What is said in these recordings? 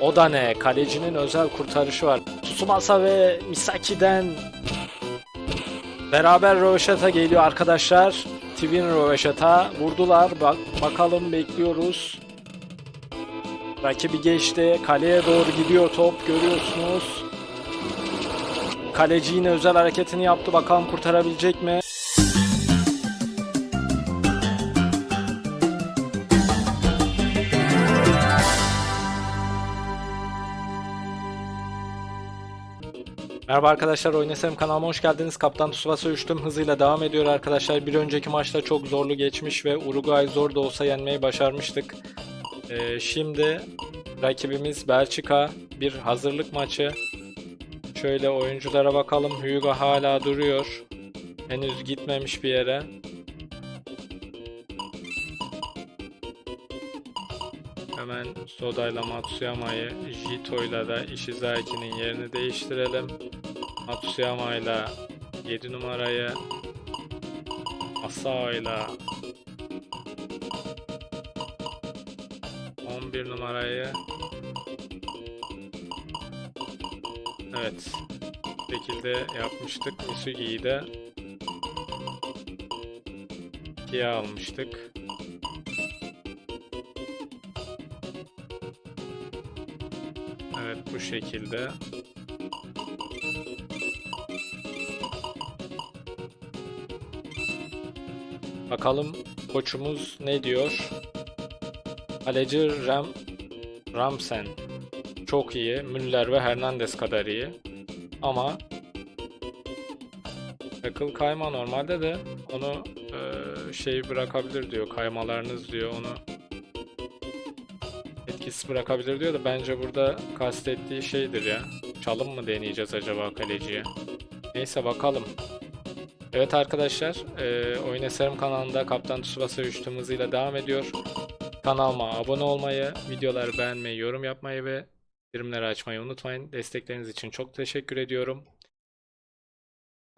O da ne? Kalecinin özel kurtarışı var. Tsubasa ve Misaki'den beraber Röveşata geliyor arkadaşlar. Twin Röveşata vurdular. Bak bakalım bekliyoruz. Rakibi geçti. Kaleye doğru gidiyor top. Görüyorsunuz. Kaleci yine özel hareketini yaptı. Bakalım kurtarabilecek mi? Merhaba arkadaşlar Oynasam kanalıma hoş geldiniz. Kaptan Tsubasa 3 tüm hızıyla devam ediyor arkadaşlar. Bir önceki maçta çok zorlu geçmiş ve Uruguay zor da olsa yenmeyi başarmıştık. Ee, şimdi rakibimiz Belçika. Bir hazırlık maçı. Şöyle oyunculara bakalım. Hugo hala duruyor. Henüz gitmemiş bir yere. Hemen Soda'yla Matsuyama'yı Jito'yla da Ishizaki'nin yerini değiştirelim. Matsuyama'yla 7 numarayı Asao'yla 11 numarayı Evet şekilde yapmıştık. Misugi'yi de 2'ye almıştık. Evet bu şekilde. Bakalım koçumuz ne diyor? Kaleci Ram Ramsen çok iyi. Müller ve Hernandez kadar iyi. Ama Takıl kayma normalde de onu eee şey bırakabilir diyor. Kaymalarınız diyor onu etkisiz bırakabilir diyor da bence burada kastettiği şeydir ya. Çalım mı deneyeceğiz acaba kaleciye? Neyse bakalım. Evet arkadaşlar, e, Oyun Eserim kanalında Kaptan Tsubasa 3 tüm hızıyla devam ediyor. Kanalıma abone olmayı, videoları beğenmeyi, yorum yapmayı ve bildirimleri açmayı unutmayın. Destekleriniz için çok teşekkür ediyorum.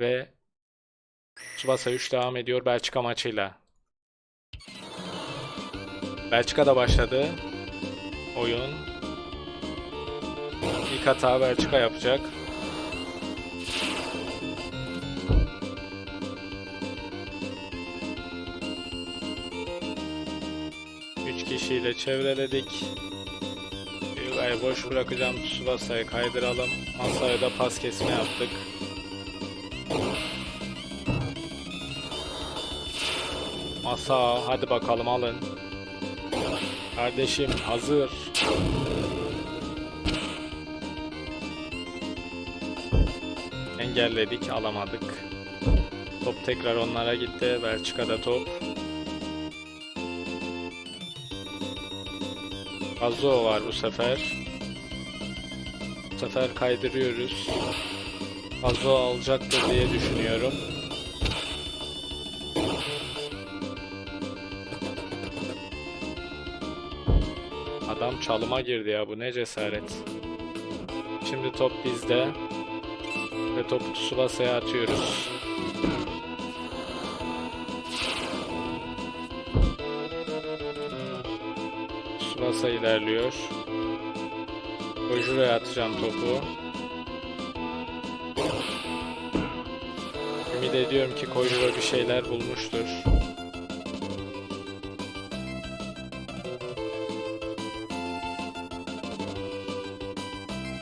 Ve Tsubasa 3 devam ediyor Belçika maçıyla. Belçika'da başladı oyun. İlk hata Belçika yapacak. Üç kişiyle çevreledik. Yugay'ı boş bırakacağım. Tsubasa'yı kaydıralım. Masaya da pas kesme yaptık. Masa hadi bakalım alın. Kardeşim hazır. Engelledik, alamadık. Top tekrar onlara gitti. Belçika'da top. Azo var bu sefer. Bu sefer kaydırıyoruz. Azo alacaktır diye düşünüyorum. Çalıma girdi ya bu ne cesaret. Şimdi top bizde. Ve topu Tsubasa'ya atıyoruz. Tsubasa ilerliyor. Kojuro'ya atacağım topu. Ümit ediyorum ki Kojuro bir şeyler bulmuştur.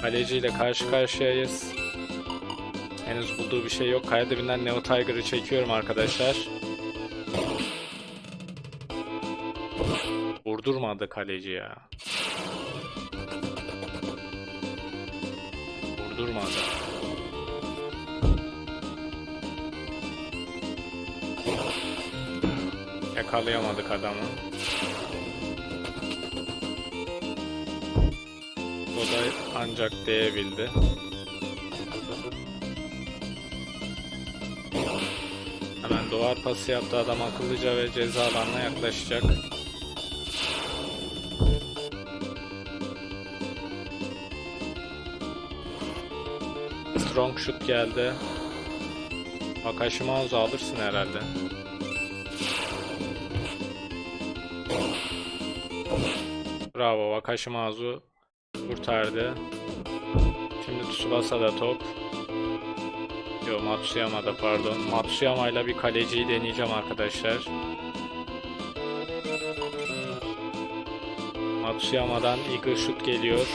Kaleci ile karşı karşıyayız. Henüz bulduğu bir şey yok. Kaya dibinden Neo Tiger'ı çekiyorum arkadaşlar. Vurdurmadı kaleci ya. Vurdurmadı. Yakalayamadık adamı. Ancak değebildi. Hemen duvar pası yaptı adam akıllıca ve ceza alanına yaklaşacak. Strong shoot geldi. Wakashimazu alırsın herhalde. Bravo Wakashimazu kurtardı. Şimdi Tsubasa'da top. Yo Matsuyama'da pardon. Matsuyama'yla bir kaleciyi deneyeceğim arkadaşlar. Matsuyama'dan Eagle Shoot geliyor.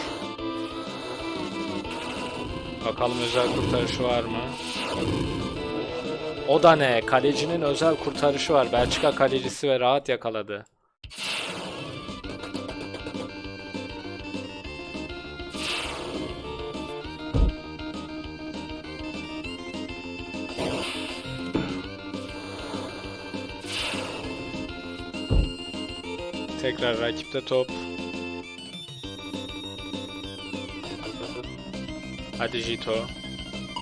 Bakalım özel kurtarışı var mı? O da ne? Kalecinin özel kurtarışı var. Belçika kalecisi ve rahat yakaladı. Tekrar rakipte top. Hadi Jito.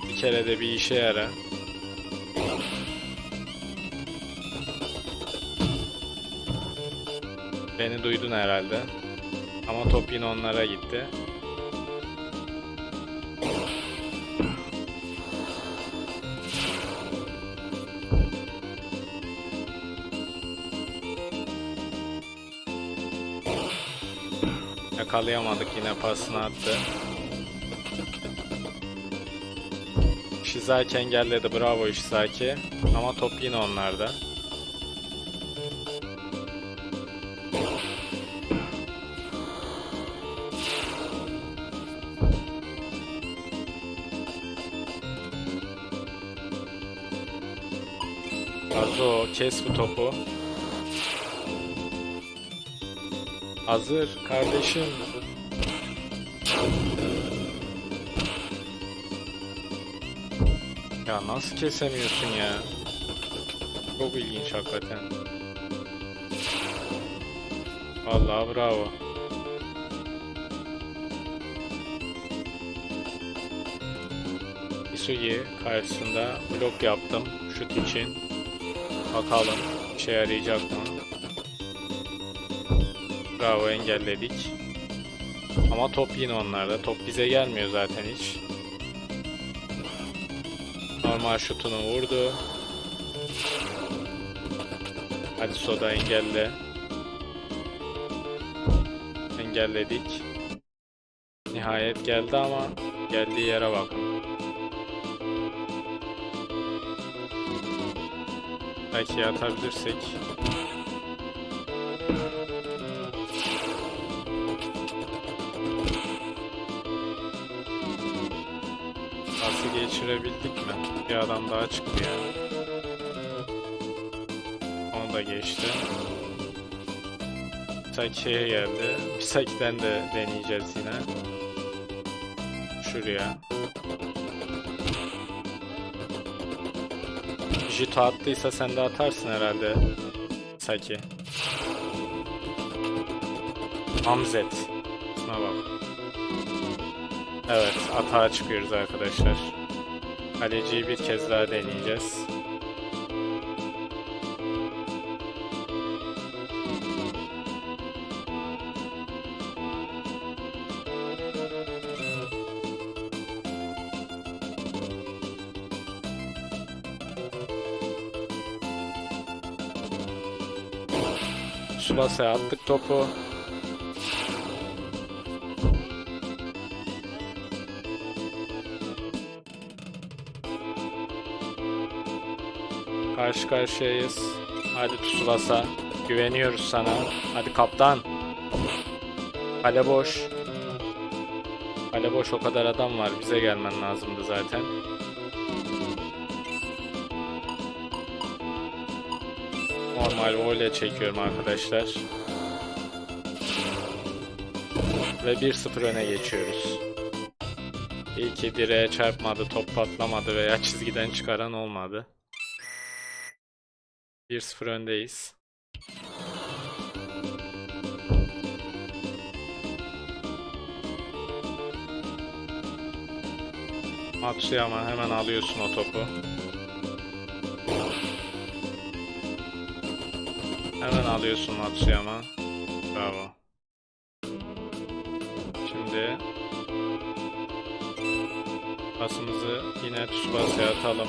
Bir kere de bir işe yara. Beni duydun herhalde. Ama top yine onlara gitti. Yakalayamadık yine pasını attı. Shizaki engelledi bravo Shizaki. Ama top yine onlarda. Kazo kes bu topu. Hazır kardeşim. Ya nasıl kesemiyorsun ya? Çok ilginç hakikaten. Vallahi bravo. Isugi karşısında blok yaptım şut için. Bakalım işe yarayacak mı? Bravo engelledik. Ama top yine onlarda. Top bize gelmiyor zaten hiç. Normal şutunu vurdu. Hadi Soda engelle. Engelledik. Nihayet geldi ama geldiği yere bakın. Belki atabilirsek. Geçirebildik mi? Bir adam daha çıktı ya. Onu da geçti. Misaki'ye geldi. Misaki'den de deneyeceğiz yine. Şuraya. Jito attıysa sen de atarsın herhalde. Saki. Hamzet. Şuna bak. Evet, atağa çıkıyoruz arkadaşlar. Kaleciyi bir kez daha deneyeceğiz. Subasa'ya attık topu. Karşı karşıyayız. Hadi Tsubasa. Güveniyoruz sana. Hadi kaptan. Kale boş. Kale boş o kadar adam var. Bize gelmen lazımdı zaten. Normal voley çekiyorum arkadaşlar. Ve 1-0 öne geçiyoruz. İyi ki direğe çarpmadı, top patlamadı veya çizgiden çıkaran olmadı. 1-0 öndeyiz. Matsuyama hemen alıyorsun o topu. Hemen alıyorsun Matsuyama. Bravo. Şimdi pasımızı yine Tsubasa'ya atalım.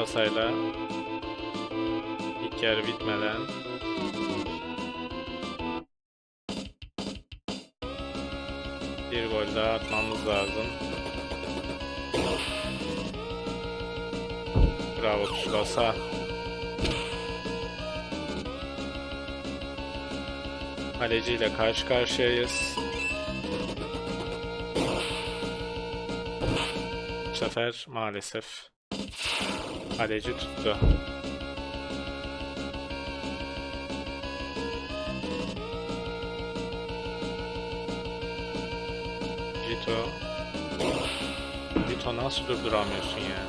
pasayla ilk yarı bitmeden bir gol daha atmamız lazım. Bravo Tsubasa. Kaleci ile karşı karşıyayız. Bu sefer maalesef kaleci tuttu. Jito. Jito nasıl durduramıyorsun ya?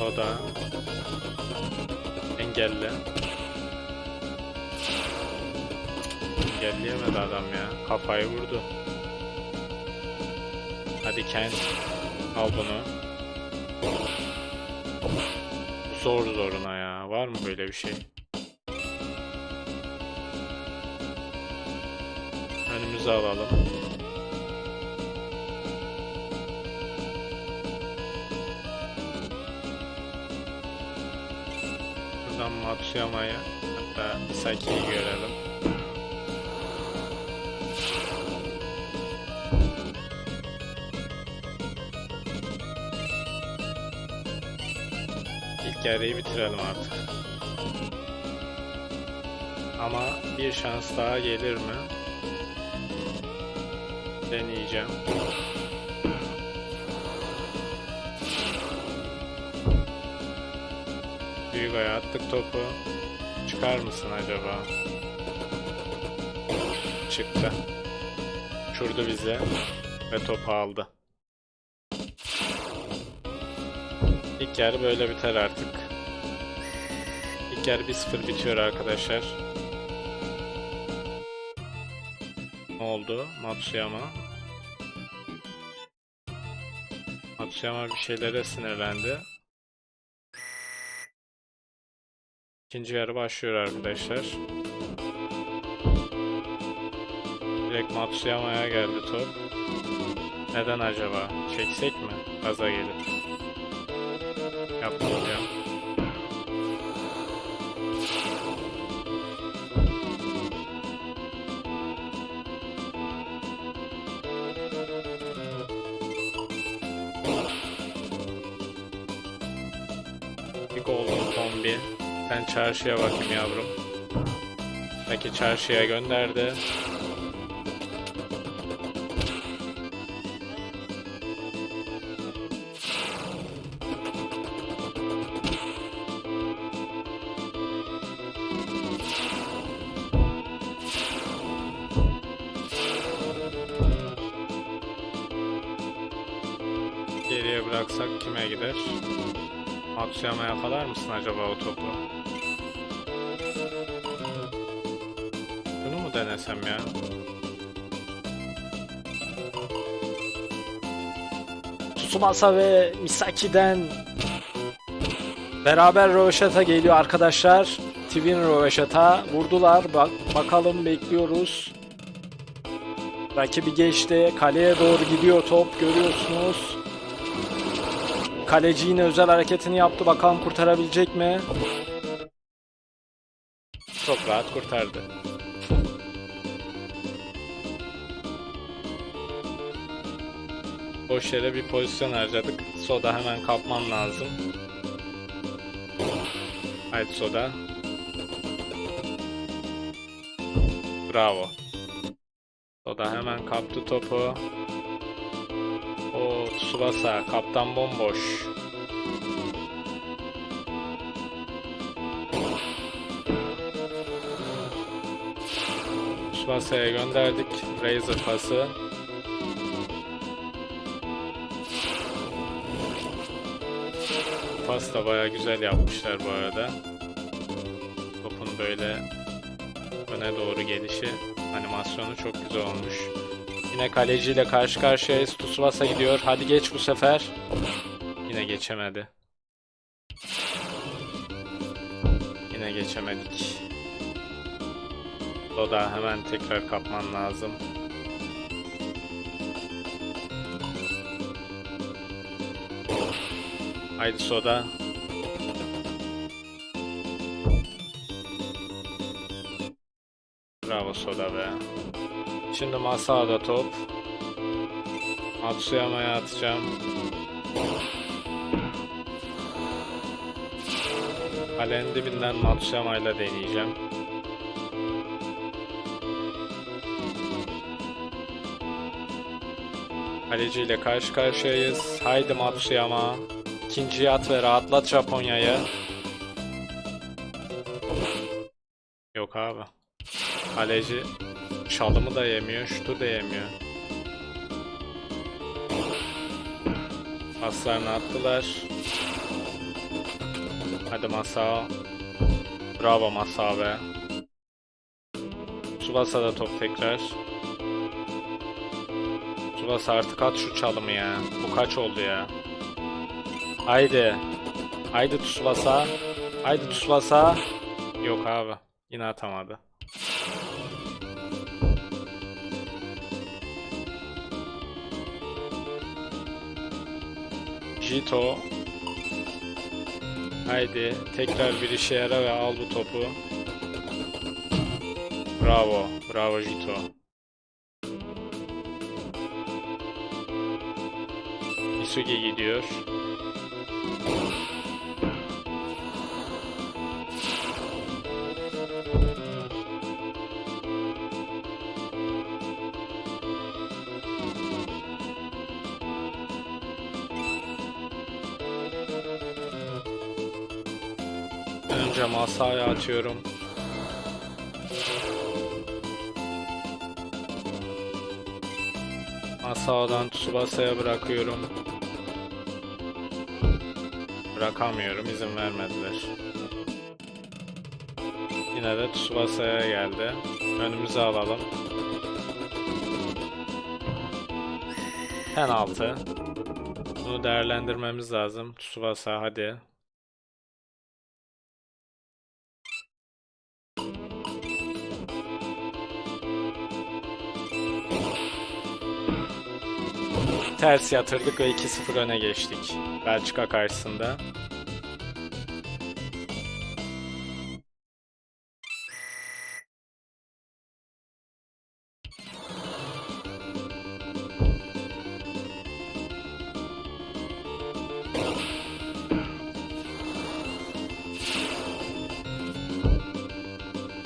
O da engelli. Engelleyemedi adam ya. Kafayı vurdu. Hadi Ken. Al bunu. Zor zoruna ya. Var mı böyle bir şey? Önümüze alalım. Buradan Matsuyama'yı hatta Saki'yi görelim. İlk yarıyı bitirelim artık. Ama bir şans daha gelir mi? Deneyeceğim. Aya attık topu. Çıkar mısın acaba? Çıktı. Uçurdu bize ve topu aldı. İlk yarı böyle biter artık. İlk yarı 1-0 bitiyor arkadaşlar. Ne oldu? Matsuyama. Matsuyama bir şeylere sinirlendi. İkinci yarı başlıyor arkadaşlar. Direkt Matsuyama'ya geldi top. Neden acaba? Çeksek mi? Gaza gelip. Yapmayacağım. Bir golden kombi. Sen çarşıya bakayım yavrum. Peki çarşıya gönderdi. Matsuyama yakalar mısın acaba o topu? Bunu mu denesem ya? Tsubasa ve Misaki'den beraber Röveşata geliyor arkadaşlar. Twin Röveşata vurdular. Bak bakalım bekliyoruz. Rakibi geçti. Kaleye doğru gidiyor top. Görüyorsunuz. Kaleci yine özel hareketini yaptı. Bakalım kurtarabilecek mi? Çok rahat kurtardı. Boş yere bir pozisyon harcadık. Soda hemen kapman lazım. Haydi Soda. Bravo. Soda hemen kaptı topu. O Tsubasa kaptan bomboş. Tsubasa'ya gönderdik. Razor pası. Pas da baya güzel yapmışlar bu arada. Topun böyle öne doğru gelişi animasyonu çok güzel olmuş. Yine kaleciyle karşı karşıyayız. Tsubasa gidiyor. Hadi geç bu sefer. Yine geçemedi. Yine geçemedik. Doda hemen tekrar kapman lazım. Haydi soda. Bravo soda be. Şimdi Masada top. Matsuyama'ya atacağım. Kalenin dibinden Matsuyama'yla deneyeceğim. Kaleciyle karşı karşıyayız. Haydi Matsuyama. İkinciyi at ve rahatlat Japonya'yı. Yok abi. Kaleci çalımı da yemiyor, şutu da yemiyor. Paslarını attılar. Hadi Masao. Bravo Masao be. Tsubasa da top tekrar. Tsubasa artık at şu çalımı ya. Bu kaç oldu ya? Haydi. Haydi Tsubasa. Haydi Tsubasa. Yok abi. Yine atamadı. Jito. Haydi tekrar bir işe yara ve al bu topu. Bravo. Bravo Jito. Isugi gidiyor. Önce masaya atıyorum. Masao'dan Tsubasa'ya bırakıyorum. Bırakamıyorum, izin vermediler. Yine de Tsubasa'ya geldi. Önümüze alalım. Penaltı. Bunu değerlendirmemiz lazım. Tsubasa hadi. Ters yatırdık ve 2-0 öne geçtik. Belçika karşısında.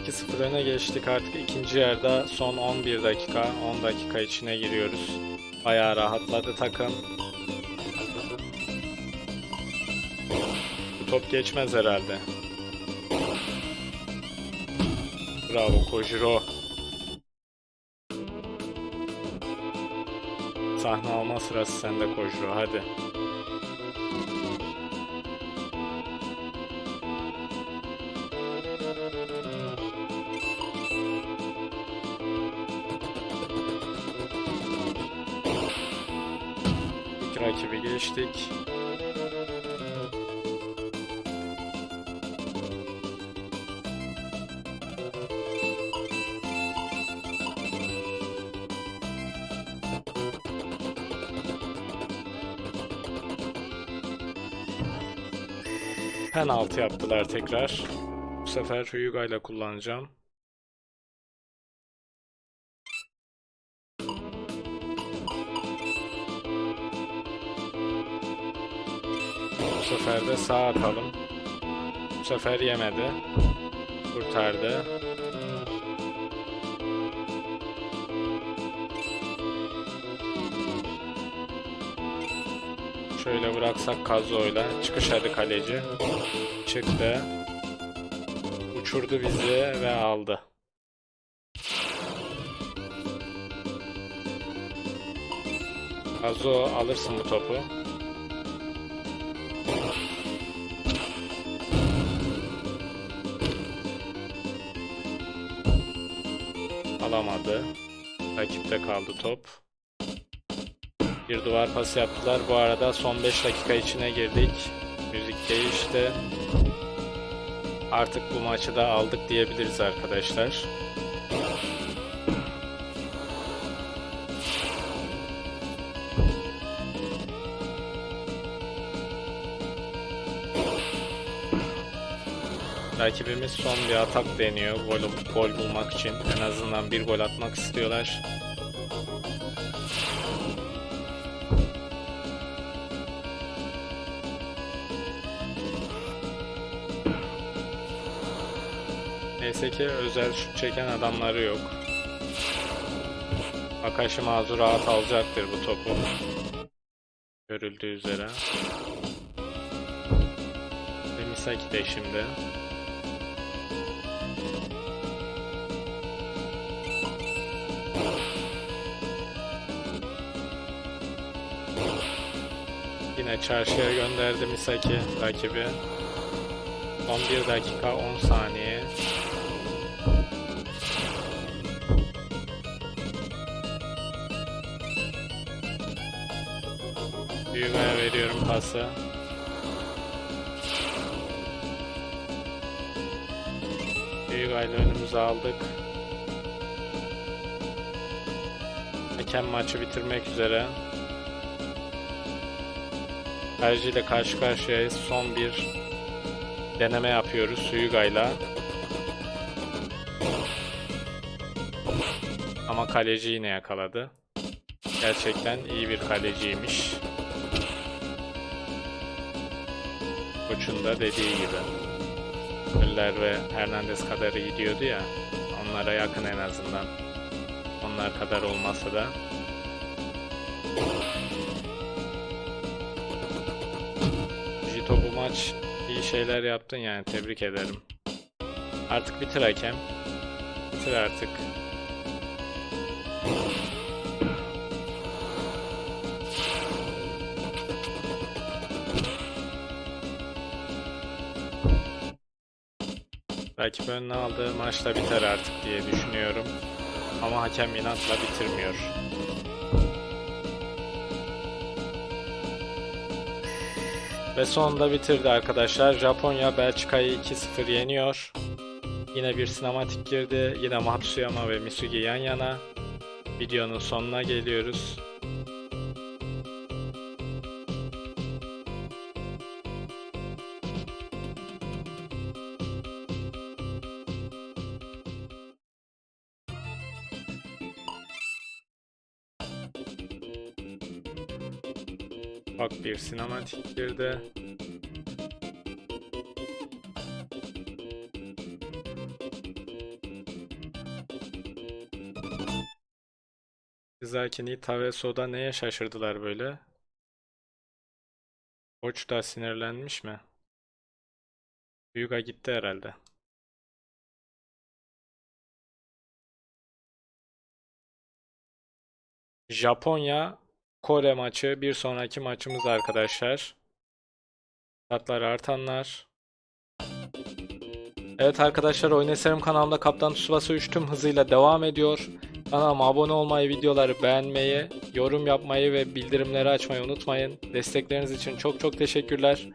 ...2-0 öne geçtik artık ikinci yarıda son 11 dakika, 10 dakika içine giriyoruz. Bayağı rahatladı takım. Bu top geçmez herhalde. Bravo Kojiro. Sahne alma sırası sende Kojiro hadi. Geçtik. Penaltı yaptılar tekrar. Bu sefer Hyuga ile kullanacağım. Bu sefer de sağ atalım. Bu sefer yemedi. Kurtardı. Şöyle bıraksak Kazo'yla. Çıkış hadi kaleci. Çıktı. Uçurdu bizi ve aldı. Kazo alırsın bu topu. Alamadı. Rakipte kaldı top. Bir duvar pası yaptılar. Bu arada son 5 dakika içine girdik. Müzik değişti. Artık bu maçı da aldık diyebiliriz arkadaşlar. Rakibimiz son bir atak deniyor gol, gol bulmak için. En azından bir gol atmak istiyorlar. Neyse ki özel şut çeken adamları yok. Akashi Mazu rahat alacaktır bu topu. Görüldüğü üzere. Ve Misaki de şimdi. Yine çarşıya gönderdi Misaki rakibi. Son 1 dakika 10 saniye. Büyümeye veriyorum pası. Büyük aile önümüze aldık. Hakem maçı bitirmek üzere. Tercih ile karşı karşıyayız. Son bir deneme yapıyoruz Suyuga'yla. Ama kaleci yine yakaladı. Gerçekten iyi bir kaleciymiş. Koç'un da dediği gibi. Müller ve Hernandez kadar iyi diyordu ya. Onlara yakın en azından. Onlar kadar olmasa da. Maç iyi şeyler yaptın yani tebrik ederim. Artık bitir hakem. Bitir artık. Rakip önüne aldığı maçta biter artık diye düşünüyorum. Ama hakem inatla bitirmiyor. Ve sonunda bitirdi arkadaşlar. Japonya Belçika'yı 2-0 yeniyor. Yine bir sinematik girdi. Yine Matsuyama ve Misugi yan yana. Videonun sonuna geliyoruz. Sinematik girdi. Zaki Nita ve Soda neye şaşırdılar böyle? Koç da sinirlenmiş mi? Hyuga gitti herhalde. Japonya Kore maçı bir sonraki maçımız arkadaşlar. Tatlar artanlar. Evet arkadaşlar Oyun Eserim kanalımda Kaptan Tsubasa 3 tüm hızıyla devam ediyor. Kanalıma abone olmayı, videoları beğenmeyi, yorum yapmayı ve bildirimleri açmayı unutmayın. Destekleriniz için çok çok teşekkürler.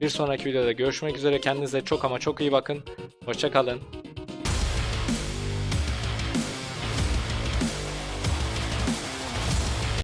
Bir sonraki videoda görüşmek üzere. Kendinize çok ama çok iyi bakın. Hoşçakalın.